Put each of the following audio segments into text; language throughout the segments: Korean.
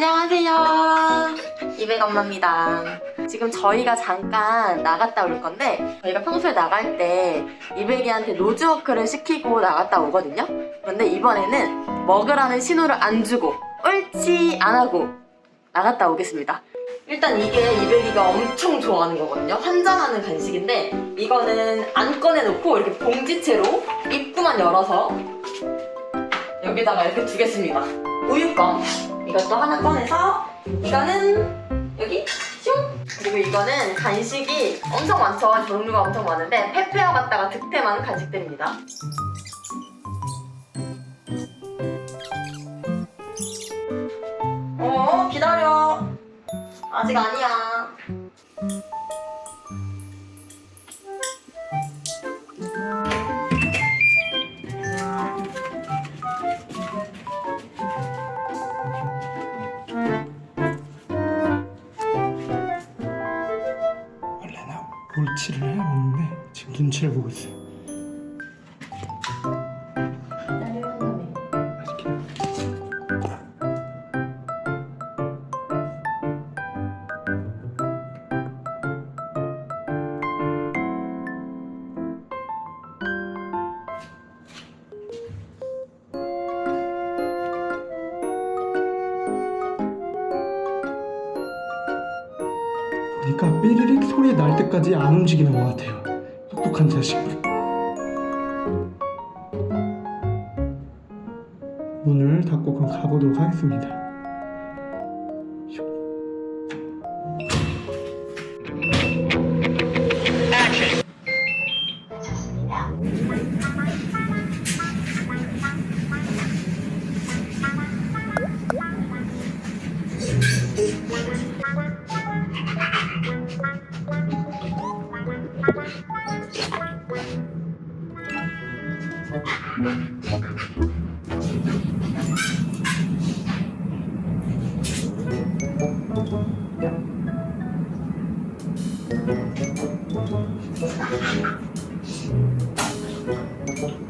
안녕하세요. 이백 엄마입니다. 지금 저희가 잠깐 나갔다 올 건데 저희가 평소에 나갈 때 이백이한테 로즈워크를 시키고 나갔다 오거든요. 그런데 이번에는 먹으라는 신호를 안 주고 옳지 안 하고 나갔다 오겠습니다. 일단 이게 이백이가 엄청 좋아하는 거거든요. 환장하는 간식인데 이거는 안 꺼내놓고 이렇게 봉지채로 입구만 열어서 여기다가 이렇게 두겠습니다. 우유껌 이것도 하나 꺼내서 이거는 여기 슝 그리고 이거는 간식이 엄청 많죠. 종류가 엄청 많은데 페페어 갖다가 득템한 간식들입니다. 어 기다려 아직 아니야. 눈치를 보고 있어요. 보니까 삐리릭 소리 날 때까지 안 움직이는 것 같아요. 똑똑한 자식. 문을 닫고 그럼 가보도록 하겠습니다.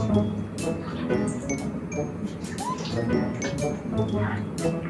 Thank you.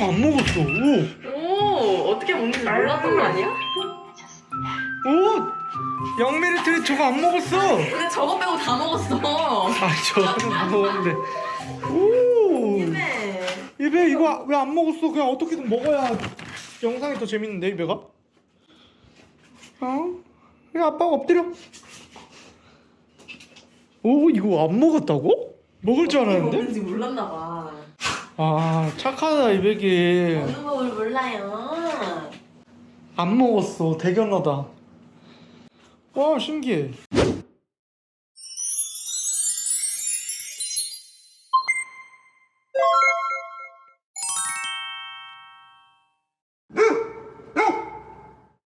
저거 안 먹었어. 오, 오 어떻게 먹는지 몰랐던 거 아니야? 오, 영메리트리 저거 안 먹었어. 근데 저거 빼고 다 먹었어. 아, 저거는 안 먹었는데. 오, 네. 이배 이거 왜 안 먹었어? 그냥 어떻게든 먹어야 영상이 더 재밌는데 이배가? 어? 야 아빠가 엎드려. 오 이거 안 먹었다고? 먹을 줄 어떻게 알았는데? 먹는지 몰랐나 봐. 아 착하다 이백이. 먹는 법을 몰라요. 안 먹었어. 대견하다. 와 신기해